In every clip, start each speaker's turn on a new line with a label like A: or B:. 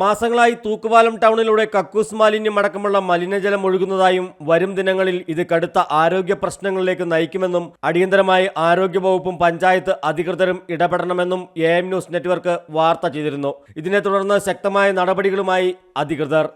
A: മാസങ്ങളായി തൂക്കുപാലം ടൗണിലൂടെ കക്കൂസ് മാലിന്യം അടക്കമുള്ള മലിനജലം ഒഴുകുന്നതായും വരും ദിനങ്ങളിൽ ഇത് കടുത്ത ആരോഗ്യ പ്രശ്നങ്ങളിലേക്ക് നയിക്കുമെന്നും അടിയന്തരമായി ആരോഗ്യവകുപ്പും പഞ്ചായത്ത് അധികൃതരും ഇടപെടണമെന്നും എ ന്യൂസ് നെറ്റ്വർക്ക് വാർത്ത ചെയ്തിരുന്നു. ഇതിനെ തുടർന്ന് ശക്തമായ നടപടികളുമായി അധികൃതർ.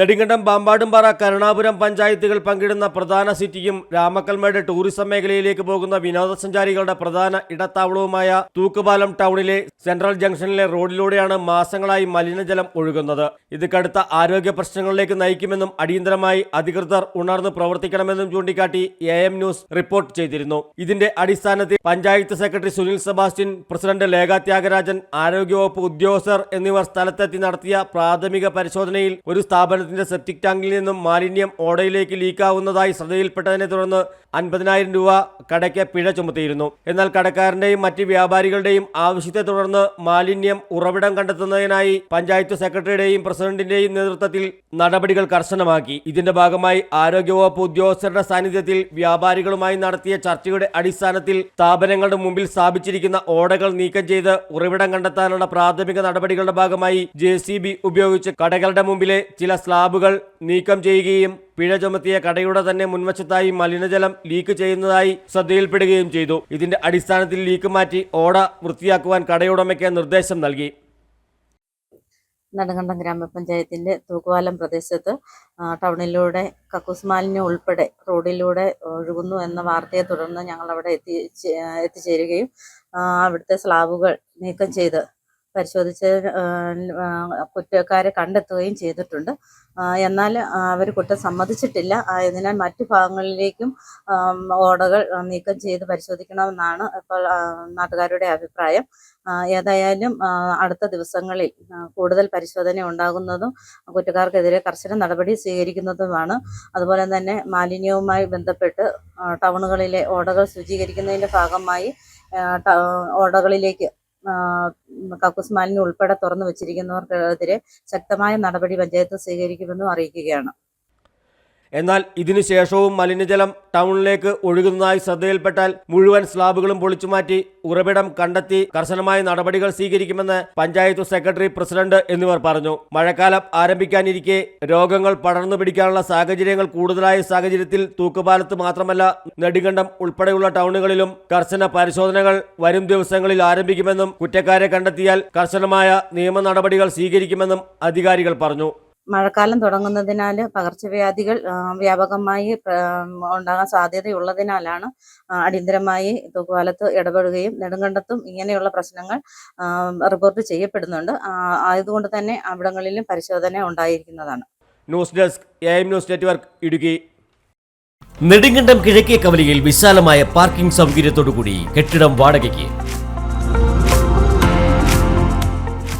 A: നെടുങ്കണ്ടം പാമ്പാടുംപാറ കരുണാപുരം പഞ്ചായത്തുകൾ പങ്കിടുന്ന പ്രധാന സിറ്റിയും രാമക്കൽമേട് ടൂറിസം മേഖലയിലേക്ക് പോകുന്ന വിനോദസഞ്ചാരികളുടെ പ്രധാന ഇടത്താവളവുമായ തൂക്കുപാലം ടൗണിലെ സെൻട്രൽ ജംഗ്ഷനിലെ റോഡിലൂടെയാണ് മാസങ്ങളായി മലിനജലം ഒഴുകുന്നത്. ഇത് കടുത്ത ആരോഗ്യ പ്രശ്നങ്ങളിലേക്ക് നയിക്കുമെന്നും അടിയന്തരമായി അധികൃതർ ഉണർന്ന് പ്രവർത്തിക്കണമെന്നും ചൂണ്ടിക്കാട്ടി എ എം ന്യൂസ് റിപ്പോർട്ട് ചെയ്തിരുന്നു. ഇതിന്റെ അടിസ്ഥാനത്തിൽ പഞ്ചായത്ത് സെക്രട്ടറി സുനിൽ സെബാസ്റ്റ്യൻ പ്രസിഡന്റ് ലേഖ ത്യാഗരാജൻ ആരോഗ്യവകുപ്പ് ഉദ്യോഗസ്ഥർ എന്നിവർ സ്ഥലത്തെത്തി നടത്തിയ പ്രാഥമിക പരിശോധനയിൽ ഒരു സ്ഥാപനത്തിന്റെ സെപ്റ്റിക് ടാങ്കിൽ നിന്നും മാലിന്യം ഓടയിലേക്ക് ലീക്കാവുന്നതായി ശ്രദ്ധയിൽപ്പെട്ടതിനെ തുടർന്ന് അൻപതിനായിരം രൂപ കടയ്ക്ക് പിഴ ചുമത്തിയിരുന്നു. എന്നാൽ കടക്കാരന്റെയും മറ്റ് വ്യാപാരികളുടെയും ആവശ്യത്തെ തുടർന്ന് മാലിന്യം ഉറവിടം കണ്ടെത്തുന്നതിനായി പഞ്ചായത്ത് സെക്രട്ടറിയുടെയും പ്രസിഡന്റിന്റെയും നേതൃത്വത്തിൽ നടപടികൾ കർശനമാക്കി. ഇതിന്റെ ഭാഗമായി ആരോഗ്യവകുപ്പ് ഉദ്യോഗസ്ഥരുടെ സാന്നിധ്യത്തിൽ വ്യാപാരികളുമായി നടത്തിയ ചർച്ചയുടെ അടിസ്ഥാനത്തിൽ സ്ഥാപനങ്ങളുടെ മുമ്പിൽ സ്ഥാപിച്ചിരിക്കുന്ന ഓടകൾ നീക്കം ചെയ്ത് ഉറവിടം കണ്ടെത്താനുള്ള പ്രാഥമിക നടപടികളുടെ ഭാഗമായി ജെ ഉപയോഗിച്ച് കടകളുടെ മുമ്പിലെ ചില സ്ലാബുകൾ നീക്കം ചെയ്യുകയും പിഴ ചുമത്തിയ കടയുടെ തന്നെ മുൻവശത്തായി മലിനജലം ലീക്ക് ചെയ്യുന്നതായി ശ്രദ്ധയിൽപ്പെടുകയും ചെയ്തു. ഇതിന്റെ അടിസ്ഥാനത്തിൽ ലീക്ക് മാറ്റി ഓട വൃത്തിയാക്കുവാൻ കടയുടമയ്ക്ക് നിർദ്ദേശം നൽകി.
B: നെടുങ്കണ്ടം ഗ്രാമപഞ്ചായത്തിന്റെ തൂക്കുവാലം പ്രദേശത്ത് ടൗണിലൂടെ കക്കൂസ് മാലിന്യം ഉൾപ്പെടെ റോഡിലൂടെ ഒഴുകുന്നു എന്ന വാർത്തയെ തുടർന്ന് ഞങ്ങൾ അവിടെ എത്തി എത്തിച്ചേരുകയും അവിടുത്തെ സ്ലാബുകൾ നീക്കം ചെയ്ത് പരിശോധിച്ച് കുറ്റക്കാരെ കണ്ടെത്തുകയും ചെയ്തിട്ടുണ്ട്. എന്നാൽ അവർ കുറ്റം സമ്മതിച്ചിട്ടില്ല. ആയതിനാൽ മറ്റു ഭാഗങ്ങളിലേക്കും ഓടകൾ നീക്കം ചെയ്ത് പരിശോധിക്കണമെന്നാണ് ഇപ്പോൾ നാട്ടുകാരുടെ അഭിപ്രായം. ഏതായാലും അടുത്ത ദിവസങ്ങളിൽ കൂടുതൽ പരിശോധന ഉണ്ടാകുന്നതും കുറ്റക്കാർക്കെതിരെ കർശന നടപടി സ്വീകരിക്കുന്നതുമാണ്. അതുപോലെ തന്നെ മാലിന്യവുമായി ബന്ധപ്പെട്ട് ടൗണുകളിലെ ഓടകൾ ശുചീകരിക്കുന്നതിന്റെ ഭാഗമായി ഓടകളിലേക്ക് കക്കൂസ് മാലിന്യം ഉൾപ്പെടെ തുറന്നു വച്ചിരിക്കുന്നവർക്കെതിരെ ശക്തമായ നടപടി പഞ്ചായത്ത് സ്വീകരിക്കുമെന്നും അറിയിക്കുകയാണ്.
A: എന്നാൽ ഇതിനുശേഷവും മലിനജലം ടൗണിലേക്ക് ഒഴുകുന്നതായി ശ്രദ്ധയിൽപ്പെട്ടാൽ മുഴുവൻ സ്ലാബുകളും പൊളിച്ചുമാറ്റി ഉറവിടം കണ്ടെത്തി കർശനമായ നടപടികൾ സ്വീകരിക്കുമെന്ന് പഞ്ചായത്ത് സെക്രട്ടറി പ്രസിഡന്റ് എന്നിവർ പറഞ്ഞു. മഴക്കാലം ആരംഭിക്കാനിരിക്കെ രോഗങ്ങൾ പടർന്നു പിടിക്കാനുള്ള സാഹചര്യങ്ങൾ കൂടുതലായ സാഹചര്യത്തിൽ തൂക്കുപാലത്ത് മാത്രമല്ല നെടുങ്കണ്ടം ഉൾപ്പെടെയുള്ള ടൗണുകളിലും കർശന പരിശോധനകൾ വരും ദിവസങ്ങളിൽ ആരംഭിക്കുമെന്നും കുറ്റക്കാരെ കണ്ടെത്തിയാൽ കർശനമായ നിയമ നടപടികൾ സ്വീകരിക്കുമെന്നും അധികാരികൾ പറഞ്ഞു.
B: മഴക്കാലം തുടങ്ങുന്നതിനാൽ പകർച്ചവ്യാധികൾ വ്യാപകമായി ഉണ്ടാകാൻ സാധ്യതയുള്ളതിനാലാണ് അടിയന്തരമായി തൂക്കുപാലത്ത് ഇടപെടുകയും നെടുങ്കണ്ടത്തും ഇങ്ങനെയുള്ള പ്രശ്നങ്ങൾ റിപ്പോർട്ട് ചെയ്യപ്പെടുന്നുണ്ട്. ആയതുകൊണ്ട് തന്നെ അവിടങ്ങളിലും പരിശോധന ഉണ്ടായിരിക്കുന്നതാണ്.
A: News desk M news network Idukki.
C: Nedumkandam കിഴക്കേ കവലയിൽ വിശാലമായ പാർക്കിംഗ് സൗകര്യത്തോടുകൂടി കെട്ടിടം വാടകയ്ക്ക്.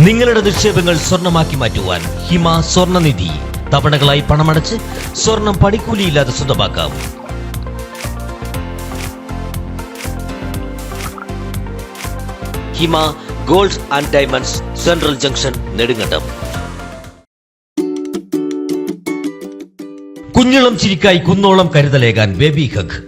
C: നിങ്ങളുടെ നിക്ഷേപങ്ങൾ സ്വർണമാക്കി മാറ്റുവാൻ ഹിമ സ്വർണനിധി. തവണകളായി പണമടച്ച് സ്വർണം പണിക്കൂലിയില്ലാതെ സ്വന്തമാക്കാം. Hima gold and diamonds central junction Nedumkandam. കുഞ്ഞിളം ചിരിക്കായി കുന്നോളം കരുതലേകാൻ ബേബി ഹഗ്.